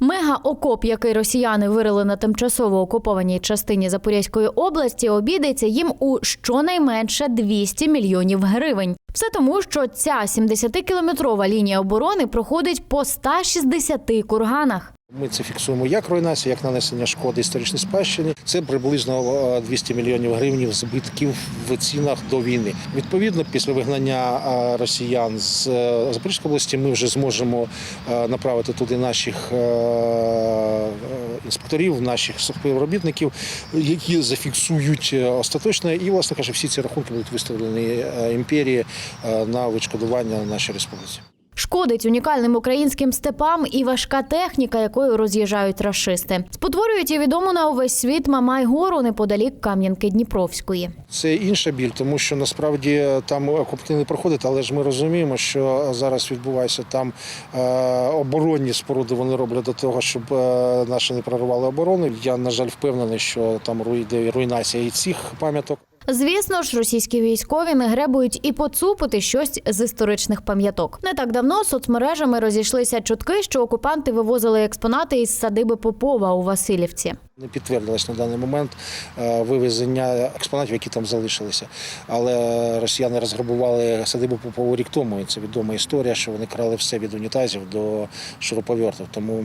Мега-окоп, який росіяни вирили на тимчасово окупованій частині Запорізької області, обійдеться їм у щонайменше 200 мільйонів гривень. Все тому, що ця 70-кілометрова лінія оборони проходить по 160 курганах. Ми це фіксуємо як руйнація, як нанесення шкоди історичній спадщині. Це приблизно е, 200 мільйонів гривень збитків в цінах до війни. Відповідно, після вигнання е, росіян з е, Запорізької області ми вже зможемо е, направити туди наших е, е, інспекторів, наших співробітників, які зафіксують е, остаточно. І, власне кажучи, всі ці рахунки будуть виставлені е, імперії е, на відшкодування нашій республіці. Шкодить унікальним українським степам і важка техніка, якою роз'їжджають рашисти. Спотворюють і відому на увесь світ Мамай-гору неподалік Кам'янки Дніпровської. Це інша біль, тому що насправді там окупаційний проходить, але ж ми розуміємо, що зараз відбувається там е, оборонні споруди. Вони роблять до того, щоб е, наші не прорвали оборону. Я на жаль впевнений, що там руйде руйнація і цих пам'яток. Звісно ж, російські військові не гребують і поцупити щось з історичних пам'яток. Не так давно соцмережами розійшлися чутки, що окупанти вивозили експонати із садиби Попова у Васильівці. Не підтвердилось на даний момент е, вивезення експонатів, які там залишилися. Але росіяни розграбували садибу Попову рік тому. І це відома історія, що вони крали все від унітазів до шуруповертів. Тому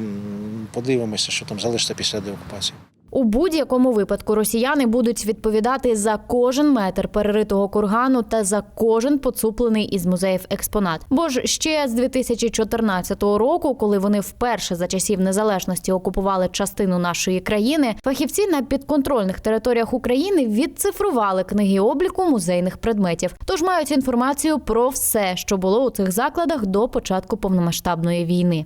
подивимося, що там залишиться після деокупації. У будь-якому випадку росіяни будуть відповідати за кожен метр переритого кургану та за кожен поцуплений із музеїв експонат. Бо ж ще з 2014 року, коли вони вперше за часів незалежності окупували частину нашої країни, фахівці на підконтрольних територіях України відцифрували книги обліку музейних предметів. Тож мають інформацію про все, що було у цих закладах до початку повномасштабної війни.